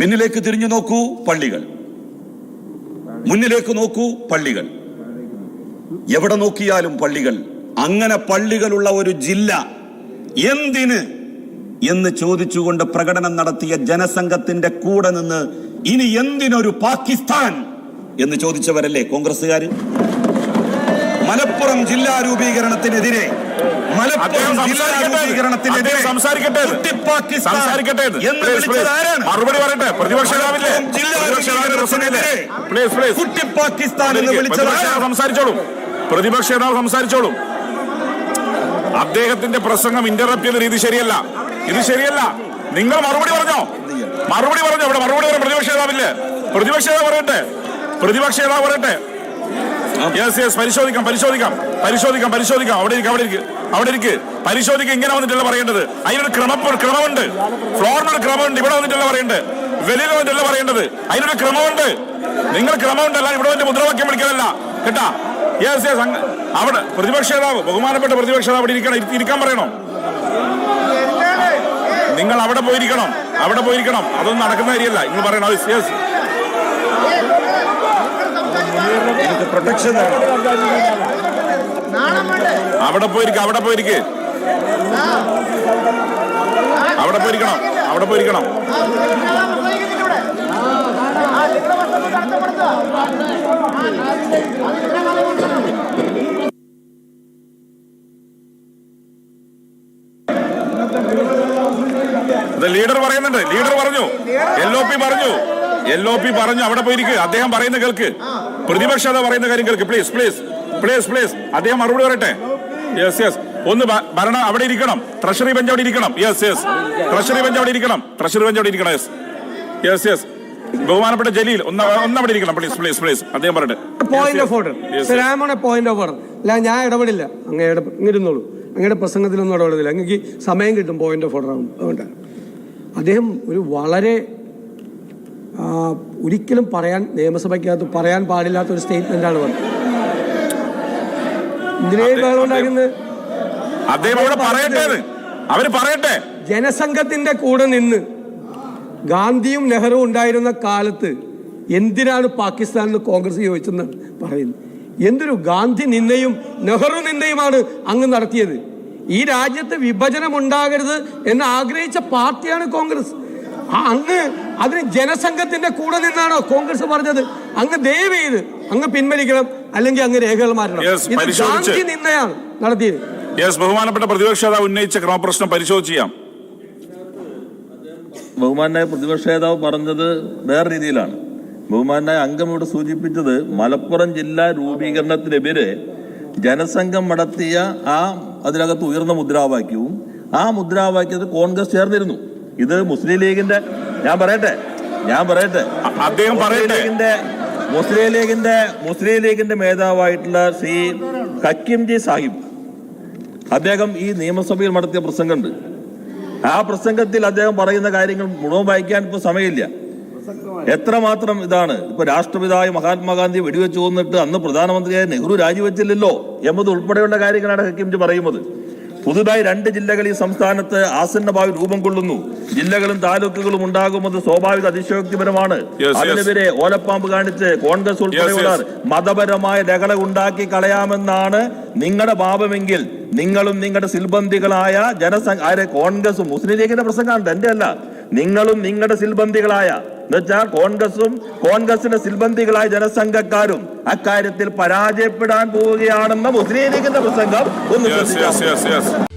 പിന്നിലേക്ക് തിരിഞ്ഞു നോക്കൂ പള്ളികൾ. മുന്നിലേക്ക് നോക്കൂ പള്ളികൾ. എവിടെ നോക്കിയാലും പള്ളികൾ. അങ്ങനെ പള്ളികളുള്ള ഒരു ജില്ല എന്തിന് എന്ന് ചോദിച്ചുകൊണ്ട് പ്രകടനം നടത്തിയ ജനസംഘത്തിന്റെ കൂടെ നിന്ന് ഇനി എന്തിനൊരു പാകിസ്ഥാൻ എന്ന് ചോദിച്ചവരല്ലേ കോൺഗ്രസ്സുകാർ മലപ്പുറം ജില്ലാ രൂപീകരണത്തിനെതിരെ മലപ്പുറം ജില്ലാ രൂപീകരണത്തിനെതിരെ സംസാരിക്കട്ടെ. സംസാരിക്കട്ടെ എന്ന്. വിളിച്ചത് ആരാണ്? മറുപടി പറയട്ടെ. പ്രതിപക്ഷ കുട്ടി പാകിസ്ഥാൻ എന്ന് വിളിച്ചത് സംസാരിച്ചോളും. പ്രതിപക്ഷ നേതാവ് സംസാരിച്ചോളും. അദ്ദേഹത്തിന്റെ പ്രസംഗം ഇന്ററപ്റ്റ് ചെയ്ത രീതി ശരിയല്ല. ഇത് ശരിയല്ല. നിങ്ങൾ മറുപടി പറഞ്ഞോ? മറുപടി പറഞ്ഞോ? ഇവിടെ മറുപടി പറഞ്ഞു പ്രതിപക്ഷ നേതാവില്ലേ? പ്രതിപക്ഷ നേതാവ് പറയട്ടെ. പ്രതിപക്ഷ നേതാവ് പറയട്ടെ. യെസ് യെസ് പരിശോധിക്കാം പരിശോധിക്കാം. പരിശോധിക്കാം പരിശോധിക്കാം. അവിടെ ഇരിക്കും അവിടെ ഇരിക്കും. അവിടെ ഇരിക്ക്. പരിശോധിക്കുക ഇങ്ങനെ വന്നിട്ടല്ല പറയേണ്ടത്? അതിനൊരു ക്രമ ക്രമമുണ്ട്. ഫ്ലോറിനൊരു ക്രമമുണ്ട്. ഇവിടെ വന്നിട്ടല്ല പറയേണ്ടത്? വെളിയിൽ വന്നിട്ടല്ല പറയേണ്ടത്? അതിനൊരു ക്രമമുണ്ട്. നിങ്ങൾ ക്രമമുണ്ടല്ല ഇവിടെ വന്നിട്ട് മുദ്രാവാക്യം വിളിക്കലല്ല. കേട്ടാ? യെസ് യെസ് അവിടെ പ്രതിപക്ഷ നേതാവ് ബഹുമാനപ്പെട്ട പ്രതിപക്ഷ നേതാവ് അവിടെ ഇരിക്കണം. ഇരിക്കാൻ പറയണോ? നിങ്ങൾ അവിടെ പോയിരിക്കണം. അവിടെ പോയിരിക്കണം. അതൊന്നും നടക്കുന്ന കാര്യമല്ല. നിങ്ങൾ പറയണം യെസ് പ്രൊട്ടക്ഷൻ അവിടെ പോയിരിക്കും അവിടെ പോയിരിക്ക്. അവിടെ പോയിരിക്കണം അവിടെ പോയിരിക്കണം. ലീഡർ പറയുന്നുണ്ട് ലീഡർ പറഞ്ഞു. എൽ ഒ പി പറഞ്ഞു. എൽ ഒ പി പറഞ്ഞു അവിടെ പോയിരിക്കുക അദ്ദേഹം പറയുന്ന കേൾക്ക്. പ്രതിപക്ഷത പറയുന്ന കാര്യം കേൾക്ക്. പ്ലീസ് പ്ലീസ് പ്ലീസ് പ്ലീസ് അദ്ദേഹം മറുപടി പറയട്ടെ? യെസ് യെസ് ഒന്ന് ഭരണ അവിടെ ഇരിക്കണം. ട്രഷറി ബെഞ്ച് അവിടെ ഇരിക്കണം. യെസ് യെസ് ട്രഷറി ബെഞ്ച് അവിടെ ഇരിക്കണം. ട്രഷറി ബെഞ്ച് അവിടെ ഇരിക്കണം. യെസ് യെസ് യെസ് ബഹുമാനപ്പെട്ട ജലീൽ ഒന്ന് ഒന്ന് അവിടെ ഇരിക്കണം. പ്ലീസ് പ്ലീസ് പ്ലീസ് അദ്ദേഹം പറയട്ടെ. പോയിന്റ് ഓഫ് ഓർഡർ ശ്രീരാമണ പോയിന്റ് ഓഫ് ഓർഡർ അല്ല ഞാൻ ഇടപെടില്ല. അങ്ങ് ഇങ്ങിരുന്നോളൂ. അങ്ങയുടെ പ്രസംഗത്തിലൊന്നും ഇടപെടില്ല അങ്ങക്ക് സമയം കിട്ടും പോയിന്റ് ഓഫ് ഓർഡർ ആകും അതുകൊണ്ട് അദ്ദേഹം ഒരു വളരെ ഒരിക്കലും പറയാൻ നിയമസഭയ്ക്കകത്ത് പറയാൻ പാടില്ലാത്ത ഒരു സ്റ്റേറ്റ്മെന്റാണ് പറഞ്ഞത് ഇതിനെ അദ്ദേഹം പറയട്ടെ ജനസംഘത്തിന്റെ കൂടെ നിന്ന് ഗാന്ധിയും നെഹ്റുവും ഉണ്ടായിരുന്ന കാലത്ത് എന്തിനാണ് പാകിസ്ഥാനിൽ കോൺഗ്രസ് ചോദിച്ചെന്ന് പറയുന്നത് എന്തൊരു ഗാന്ധി നിന്നയും നെഹ്റു നിന്നയുമാണ് അങ്ങ് നടത്തിയത്. ഈ രാജ്യത്ത് വിഭജനം ഉണ്ടാകരുത് എന്ന് ആഗ്രഹിച്ച പാർട്ടിയാണ് കോൺഗ്രസ്. അങ്ങ് അതിന് ജനസംഘത്തിന്റെ കൂടെ നിന്നാണോ കോൺഗ്രസ് പറഞ്ഞത്? അങ്ങ് ദയവ് ചെയ്ത് അങ്ങ് പിൻവലിക്കണം അല്ലെങ്കിൽ അങ്ങ് രേഖകൾ മാറ്റണം. Yes, ഇത് പരിശോധിച്ച്. ഗാന്ധി നിന്നയാണ് നടത്തിയത്. യെസ് ബഹുമാനപ്പെട്ട പ്രതിപക്ഷ നേതാവ് ഉന്നയിച്ച ക്രമപ്രശ്നം പരിശോധിച്ച് ചെയ്യാം. ബഹുമാനായ പ്രതിപക്ഷ നേതാവ് പറഞ്ഞത് വേറെ രീതിയിലാണ്. ബഹുമാനായ അംഗം ഇവിടെ സൂചിപ്പിച്ചത് മലപ്പുറം ജില്ലാ രൂപീകരണത്തിനെതിരെ ജനസംഘം നടത്തിയ ആ അതിനകത്ത് ഉയർന്ന മുദ്രാവാക്യവും ആ മുദ്രാവാക്യത്തിൽ കോൺഗ്രസ് ചേർന്നിരുന്നു. ഇത് മുസ്ലിം ലീഗിന്റെ ഞാൻ പറയട്ടെ ഞാൻ പറയട്ടെ. അദ്ദേഹം ലീഗിന്റെ മുസ്ലിം ലീഗിന്റെ മുസ്ലിം ലീഗിന്റെ മേധാവായിട്ടുള്ള ശ്രീ ഹക്കിംജി സാഹിബ് അദ്ദേഹം ഈ നിയമസഭയിൽ നടത്തിയ പ്രസംഗമുണ്ട്. ആ പ്രസംഗത്തിൽ അദ്ദേഹം പറയുന്ന കാര്യങ്ങൾ മുഴുവൻ വായിക്കാൻ ഇപ്പൊ സമയമില്ല. എത്രമാത്രം ഇതാണ്? ഇപ്പൊ രാഷ്ട്രപിതായ മഹാത്മാഗാന്ധി വെടിവെച്ച് കൊന്നിട്ട് അന്ന് പ്രധാനമന്ത്രിയായ നെഹ്റു രാജിവെച്ചില്ലല്ലോ എന്നത് ഉൾപ്പെടെയുള്ള കാര്യങ്ങളാണ് ഹക്കിംജി പറയുന്നത്. പുതുതായി രണ്ട് ജില്ലകൾ ഈ സംസ്ഥാനത്ത് ആസന്നഭാവി രൂപം കൊള്ളുന്നു. ജില്ലകളും താലൂക്കുകളും ഉണ്ടാകുന്നത് സ്വാഭാവിക അതിശയോക്തിപരമാണ്. അതിനെതിരെ ഓലപ്പാമ്പ് കാണിച്ച് കോൺഗ്രസ് ഉൾപ്പെടെയുള്ളവർ മതപരമായ ലഹള ഉണ്ടാക്കി കളയാമെന്നാണ് നിങ്ങളുടെ പാപമെങ്കിൽ നിങ്ങളും നിങ്ങളുടെ സിൽബന്ധികളായ ജനസംഘ ആരെ കോൺഗ്രസും മുസ്ലിം ലീഗിന്റെ പ്രസംഗമാണ് എന്റെ അല്ല നിങ്ങളും നിങ്ങളുടെ സിൽബന്ധികളായ എന്നുവെച്ചാൽ കോൺഗ്രസും കോൺഗ്രസിന്റെ സിൽബന്ധികളായ ജനസംഘക്കാരും അക്കാര്യത്തിൽ പരാജയപ്പെടാൻ പോവുകയാണെന്ന മുസ്ലിം ലീഗിന്റെ പ്രസംഗം ഒന്ന്